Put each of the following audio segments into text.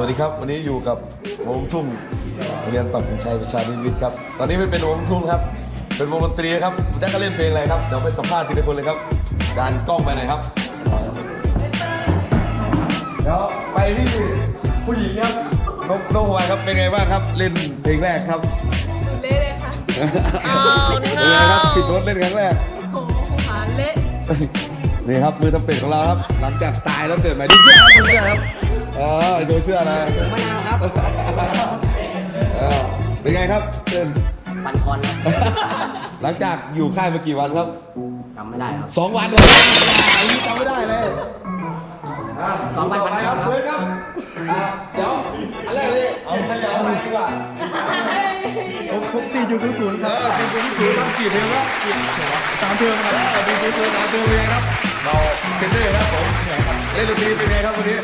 วัสดีครับ วันนี้อยู่กับวงทุ่งโรงเรียนปักธงชัยประชานิวิทย์ครับ ตอนนี้ไม่เป็นวงทุ่งครับ เป็นวงดนตรีครับแจ็คก็เล่นเพลงอะไรครับ เดี๋ยวไปสัมภาษณ์ทีละคนเลยครับการกล้องไปไหนครับ เดี๋ยวไปที่ผู้หญิงครับนกนกฮวายครับเป็นไงบ้างครับ เล่นเพลงแรกครับเละเลยค่ะเป็นไงครับติดรถเล่นครั้งแรก โอ้โหขาเละ นี่ครับมือทำเป็ดของเราครับ หลังจากตายแล้วเกิดใหม่ดูเสื้อครับดูเสื้อครับ เออดูเสื้อนะมะนาวครับเออเป็นไงครับเต้นปันคอนครับหลังจากอยู่ค่ายมากี่วันครับจำไม่ได้ครับสองวันเลยอันนี้จำไม่ได้เลยะสองวันต่ไปครับวันครับเพื่อนครับอะเดี๋ยวอันแรกเลยเอาขยับไปดีกว่าครบสี่จุดศูนย์ศูนย์เออเป็นคนที่สูงครับกี่เทอมครับ สามเทอมครับ เออเป็นคนที่สูงสามเทอมเป็นไงครับ เราเป็นเด้ครับผมเล่นดนตรีเป็นไงครับวันนี้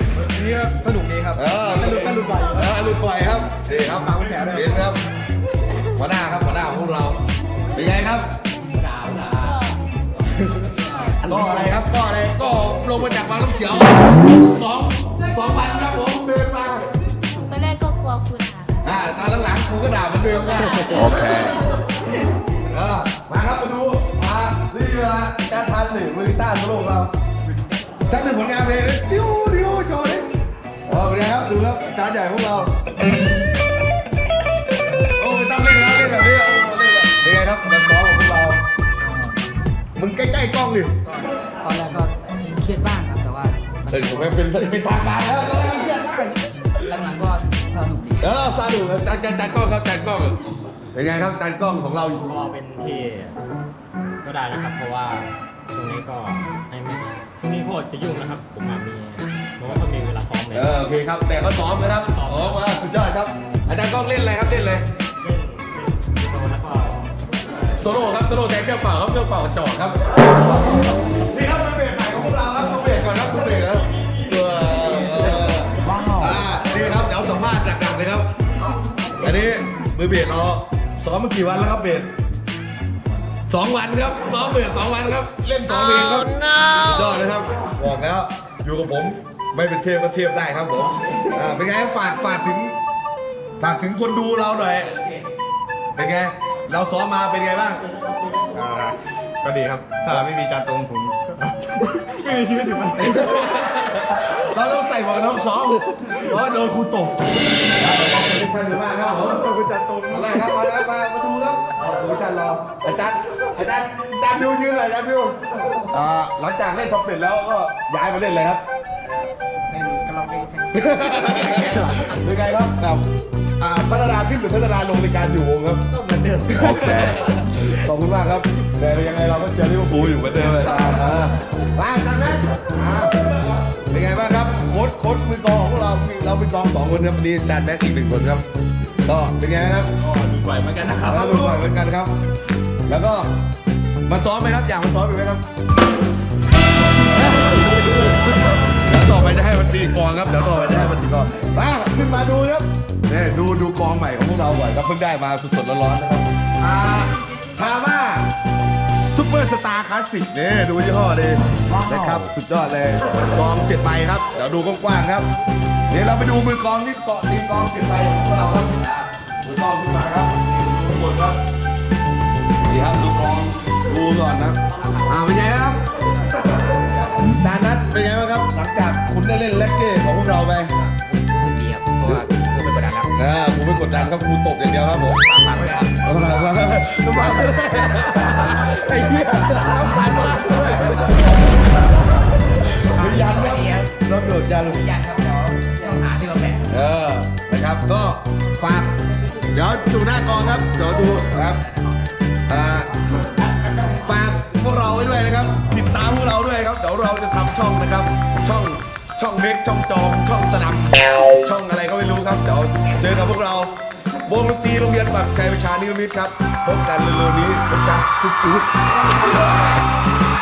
นี่ก็สนุกดีครับเออ สนุกสนุกไปเออลุยไฟครับนี่ครับฝากคุณแผลด้วยเห็นครับหัวหน้าครับหัวหน้าของพวกเรา เป็นไงครับก็อะไรครับก็อะไรก็ลงมาจากบางน้ำเขียวสองสองวันครับผมเดินมาตอนแรกก็กลัวคุณค่ะอ่าตอนหลังๆกูก็ด่าเหมือนเดิมนะโอเคเออมาครับมาดูมานี่ละการทันหนึ่งมือกีต้าร์โซโล่ของเรา สักหนึ่งผลงานเพลงเลยดิวดิวโชว์ดิเออเป็นไงครับดูครับจานใหญ่ของเราโอ้ไม่ต้องเล่นแล้วเล่นแบบนี้โอ้เล่นแบบเป็นไงครับการซ้อมของพวกเรา มึงใกล้ๆกล้องดิตอนแรกก็เครียดบ้างครับแต่ว่าเออผมเป็นเป็นทางการแล้วแล้วแล้วเครียดมากหลังๆก็สนุกดีเออสนุกจานจานจานกล้องครับจานกล้องเป็นไงครับจานกล้องของเราก็เป็นที่ก็ได้นะครับเพราะว่า ช่วงนี้ก็ให้ช่วงนี้โคตรจะยุ่งนะครับ ผมมามีเพราะว่าเขามีเวลาซ้อมเลยเออโอเคครับ แต่ก็ซ้อมนะครับซ้อมโอ้มาสุดยอดครับ อาจารย์กล้องเล่นอะไรครับเล่นเลยเล่นเล่นโดนแล้วก็โซโล่ครับโซโล่แทนเครื่องเป่าครับเครื่องเป่ากระจอกครับนี่ครับมือเบสใหม่ของพวกเราครับมือเบสก่อนครับมือเบสครับตัวว้าวอ่านี่ครับเดี๋ยวสัมภาษณ์หนักๆเลยครับ อันนี้มือเบสเราซ้อมมากี่วันแล้วครับเบส สองวันครับซ้อมเบสสองวันครับ เล่นสองเพลงครับสุดยอดนะครับ บอกแล้ว อยู่กับผม ไม่เป็นเทพก็เทพได้ครับผมอ่าเป็นไงฝากฝากถึง ฝากถึงคนดูเราหน่อย เป็นไง เราซ้อมมาเป็นไงบ้าง อ่าก็ดีครับ ถ้าไม่มีจานตรงผม ไม่มีชีวิตถึงมันเราต้องใส่หมวกกันน็อกซ้อมเพราะว่าโดนครูตบเป็นชันหรือมากครับผมขอบคุณจานตรงอะไรครับมาแล้วมามาดูครับเอาดูอาจารย์รออาจารย์ อาจารย์อาจารย์ดูยืนเลยอาจารย์ดูอ่าหลังจากเล่นทอมเป็ดแล้วก็ย้ายมาเล่นเลยครับกำลังเป็นเป็นไงครับแบบอ่าพัฒนาขึ้นหรือพัฒนาลงในการอยู่วงครับก็เหมือนเดิมโอเคขอบคุณมากครับ แต่ยังไงเราก็เชียร์ลิเวอร์พูลอยู่เหมือนเดิมเลยอ่ามาจันแม่อ่าเป็นไงบ้างครับโค้ชโค้ชมือกลองของพวกเราเราเป็นกองสองคนครับวันนี้จันแม็กอีกหนึ่งคนครับก็เป็นไงครับก็ดูไหวเหมือนกันนะครับแล้วดูหน่อยเหมือนกันครับ แล้วก็มาซ้อมไหมครับ อยากมาซ้อมอีกไหมครับเดี๋ยวต่อไปจะให้มันตีกลองครับเดี๋ยวต่อไปจะให้มันตีกลองมาขึ้นมาดูครับเนี่ยดูดูกลองใหม่ของพวกเราก่อนครับเพิ่งได้มาสดๆร้อนๆนะครับอ่าทาม่าซุปเปอร์สตาร์คลาสสิกนี่ดูยี่ห้อดีนะครับสุดยอดเลยกลองเจ็ดใบครับเดี๋ยวดูกว้างๆครับ เดี๋ยวเราไปดูมือกลองที่เกาะตีกลองเจ็ดใบของพวกเราครับ ครับดูกลองดูก่อนนะอ่าเป็นไงครับดานัทเป็นไงบ้างครับ หลังจากคุณได้เล่นแล็กเก้ของพวกเราไปรู้สึกดีครับเพราะว่าคือเป็นประดานแล้วเออผมไม่กดดันครับครูตบอย่างเดียวครับผมฝากไว้ครับเอามาเอามาเอามาไอ้เหี้ยต้องผ่านมาด้วยมียันครับต้องโดดยันยันครับเดี๋ยวต้องหาที่เราแบกเออนะครับก็ฝากเดี๋ยวดูหน้ากองครับเดี๋ยวดูครับ เราด้วยครับเดี๋ยวเราจะทำช่องนะครับ ช่องช่องเมกช่องจอมช่องสนับช่องอะไรก็ไม่รู้ครับ เดี๋ยวเจอกับพวกเราวงดนตรีโรงเรียนปักใจประชานิมิตรครับพบกันเร็วๆนี้นะจ๊ะทุกๆ